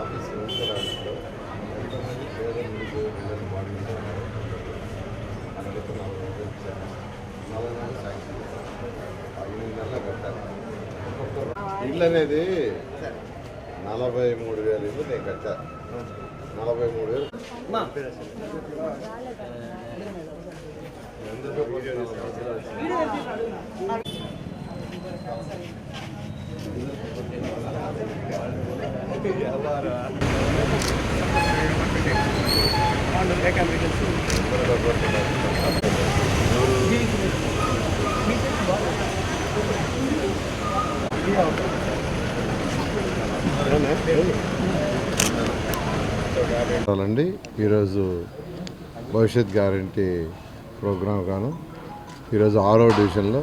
Office ఉంచడానికి ఎంతమంది పేద నలభై శాంక్షన్ చేశారు ఆ ఎనిమిది నెలలు కట్టాలి ఒక్కొక్క ఇల్లు అనేది నలభై మూడు వేలు ఇల్లు నేను కట్టాను నలభై మూడు వేలు. అండి ఈరోజు భవిష్యత్ గ్యారంటీ ప్రోగ్రాం గాను. ఈరోజు ఆరో డివిజన్లో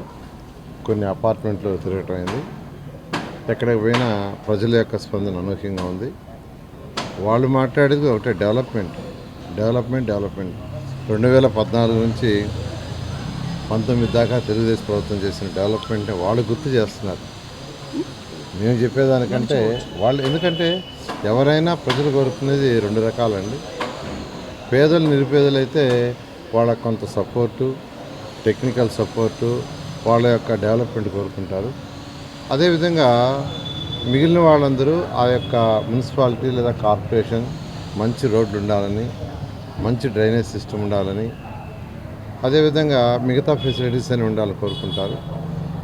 కొన్ని అపార్ట్మెంట్లు తిరగటం అయింది ఎక్కడికి పోయినా ప్రజల యొక్క స్పందన అనూహ్యంగా ఉంది. వాళ్ళు మాట్లాడేది ఒకటే డెవలప్మెంట్ డెవలప్మెంట్ డెవలప్మెంట్. రెండు వేల పద్నాలుగు నుంచి పంతొమ్మిది దాకా తెలుగుదేశం ప్రభుత్వం చేసిన డెవలప్మెంట్ వాళ్ళు గుర్తు చేస్తున్నారు. మేము చెప్పేదానికంటే వాళ్ళు ఎందుకంటే ఎవరైనా ప్రజలు కోరుకునేది రెండు రకాలండి. పేదలు నిరుపేదలైతే వాళ్ళకి కొంత సపోర్టు టెక్నికల్ సపోర్టు వాళ్ళ యొక్క డెవలప్మెంట్ కోరుకుంటారు. అదేవిధంగా మిగిలిన వాళ్ళందరూ ఆ యొక్క మున్సిపాలిటీ లేదా కార్పొరేషన్ మంచి రోడ్లు ఉండాలని మంచి డ్రైనేజ్ సిస్టమ్ ఉండాలని అదేవిధంగా మిగతా ఫెసిలిటీస్ అని ఉండాలని కోరుకుంటారు.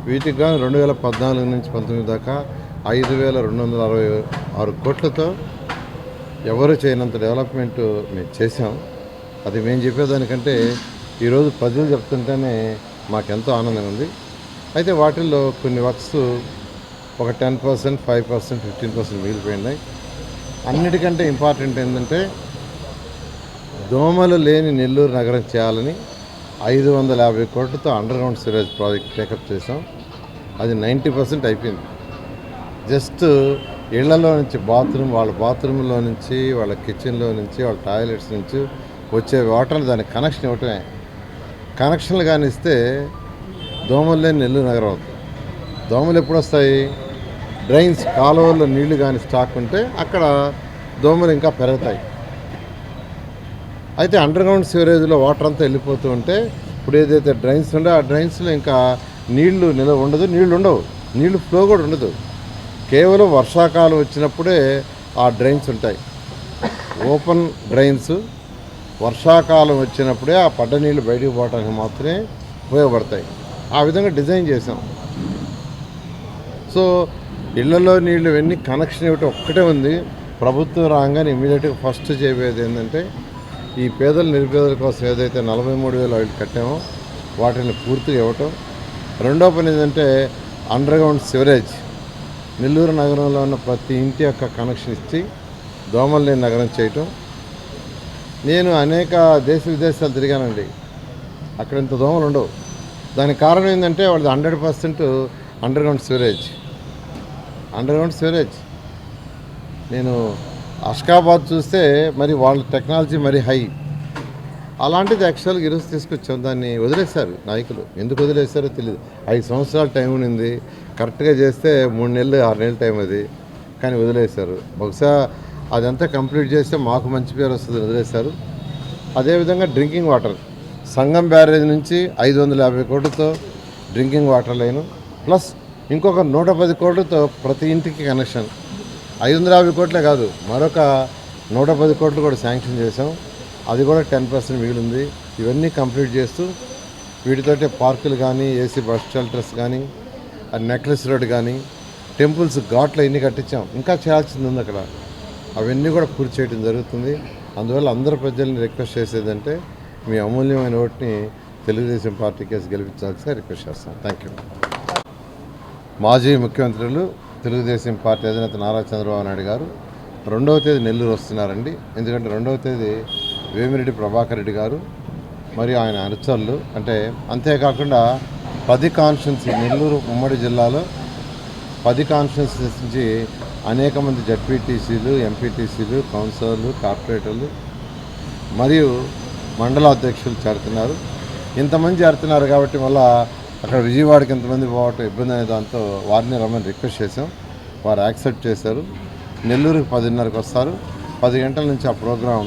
వీటికి గాను రెండు వేల పద్నాలుగు నుంచి పంతొమ్మిది దాకా ఐదు వేల రెండు వందల అరవై ఆరు కోట్లతో ఎవరు చేయనంత డెవలప్మెంట్ మేము చేసాం అది మేము చెప్పేదానికంటే ఈరోజు ప్రజలు చెప్తుంటేనే మాకెంతో ఆనందంగా ఉంది. అయితే వాటిల్లో కొన్ని వర్క్స్ ఒక ten percent five percent fifteen percent మిగిలిపోయినాయి. అన్నిటికంటే ఇంపార్టెంట్ ఏంటంటే దోమలు లేని నెల్లూరు నగరం చేయాలని ఐదు వందల యాభై కోట్లతో underground sewerage project take up చేసాం అది నైంటీ పర్సెంట్ అయిపోయింది. జస్ట్ ఇళ్ళలో నుంచి బాత్రూమ్ వాళ్ళ బాత్రూంలో నుంచి వాళ్ళ కిచెన్లో నుంచి వాళ్ళ టాయిలెట్స్ నుంచి వచ్చే వాటర్ దానికి కనెక్షన్ ఇవ్వటమే. కనెక్షన్లు కానీ ఇస్తే దోమలు లేని నెల్లూరు నగరం అవుతుంది. దోమలు ఎప్పుడు వస్తాయి? డ్రైన్స్ కాలువల్లో నీళ్ళు కానీ స్టాక్ ఉంటే అక్కడ దోమలు ఇంకా పెరుగుతాయి. అయితే అండర్ గ్రౌండ్ సివరేజ్లో వాటర్ అంతా వెళ్ళిపోతూ ఉంటే ఇప్పుడు ఏదైతే డ్రైన్స్ ఉండో ఆ డ్రైన్స్లో ఇంకా నీళ్ళు నిలవ ఉండదు నీళ్ళు ఉండవు. నీళ్ళు ఫ్లో కూడా ఉండదు. కేవలం వర్షాకాలం వచ్చినప్పుడే ఆ డ్రైన్స్ ఉంటాయి. ఓపెన్ డ్రైన్స్ వర్షాకాలం వచ్చినప్పుడే ఆ పడ్డ నీళ్ళు బయటికి పోవడానికి మాత్రమే ఉపయోగపడతాయి. ఆ విధంగా డిజైన్ చేసాం సో ఇళ్ళలో నీళ్ళు ఇవన్నీ కనెక్షన్ ఇవ్వటం ఒక్కటే ఉంది. ప్రభుత్వం రాగానే ఇమీడియట్గా ఫస్ట్ చేయబోయేది ఏంటంటే ఈ పేదల నిరుపేదల కోసం ఏదైతే నలభై మూడు వేల ఆయిల్ కట్టామో వాటిని పూర్తిగా ఇవ్వటం. రెండో పని ఏంటంటే అండర్ గ్రౌండ్ సివరేజ్. నెల్లూరు నగరంలో ఉన్న ప్రతి ఇంటి యొక్క కనెక్షన్ ఇచ్చి దోమల్ని నగరం చేయటం. నేను అనేక దేశ విదేశాలు తిరిగానండి. అక్కడ ఇంత దోమలు ఉండవు. దానికి కారణం ఏంటంటే వాళ్ళది hundred percent underground sewerage underground sewerage నేను అష్కాబాద్ చూస్తే మరి వాళ్ళ టెక్నాలజీ మరి హై. అలాంటిది యాక్చువల్గా ఈరోజు తీసుకొచ్చాం. దాన్ని వదిలేశారు నాయకులు. ఎందుకు వదిలేశారో తెలియదు ఐదు సంవత్సరాల టైం ఉండింది. కరెక్ట్గా చేస్తే మూడు నెలలు ఆరు నెలల టైం అది. కానీ వదిలేశారు. బహుశా అదంతా కంప్లీట్ చేస్తే మాకు మంచి పేరు వస్తుంది వదిలేశారు. అదేవిధంగా డ్రింకింగ్ వాటర్. సంగం బ్యారేజ్ నుంచి ఐదు వందల యాభై కోట్లతో డ్రింకింగ్ వాటర్ లైన్. ప్లస్ ఇంకొక నూట పది కోట్లతో ప్రతి ఇంటికి కనెక్షన్. ఐదు వందల యాభై కోట్లే కాదు మరొక నూట పది కోట్లు కూడా శాంక్షన్ చేసాం అది కూడా టెన్ పర్సెంట్ మిగిలింది. ఇవన్నీ కంప్లీట్ చేస్తూ వీటితోటి పార్కులు కానీ ఏసీ బస్ షెల్టర్స్ కానీ నెక్లెస్ రోడ్ కానీ టెంపుల్స్ ఘాట్లు అన్నీ కట్టించాం. ఇంకా చేయాల్సింది ఉంది అక్కడ. అవన్నీ కూడా పూర్తి చేయడం జరుగుతుంది. అందువల్ల అందరు ప్రజల్ని రిక్వెస్ట్ చేసేదంటే మీ అమూల్యమైన ఓటుని తెలుగుదేశం పార్టీ కేసు గెలిపించాల్సిగా రిక్వెస్ట్ చేస్తాను. థ్యాంక్ యూ మాజీ ముఖ్యమంత్రులు తెలుగుదేశం పార్టీ అధినేత నారా చంద్రబాబు నాయుడు గారు రెండవ తేదీ నెల్లూరు వస్తున్నారండి. ఎందుకంటే రెండవ తేదీ వేమిరెడ్డి ప్రభాకర్ రెడ్డి గారు మరియు ఆయన అనుచరులు. అంటే అంతేకాకుండా పది కాన్స్టిట్యున్సీ నెల్లూరు ఉమ్మడి జిల్లాలో పది కాన్స్టిట్యున్సీస్ నుంచి అనేక మంది జడ్పీటీసీలు ఎంపీటీసీలు కౌన్సిలర్లు కార్పొరేటర్లు మరియు మండల అధ్యక్షులు చేరుతున్నారు. ఇంతమంది చేరుతున్నారు కాబట్టి మళ్ళా అక్కడ విజయవాడకి ఇంతమంది పోవటం ఇబ్బంది అనే దాంతో వారిని రమ్మని రిక్వెస్ట్ చేసాం వారు యాక్సెప్ట్ చేశారు. నెల్లూరుకి పదిన్నరకు వస్తారు. పది గంటల నుంచి ఆ program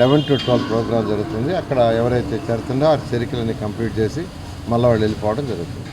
eleven to twelve program జరుగుతుంది. అక్కడ ఎవరైతే చేరుతుందో ఆ చరికలన్నీ కంప్లీట్ చేసి మళ్ళీ వాళ్ళు వెళ్ళిపోవడం జరుగుతుంది.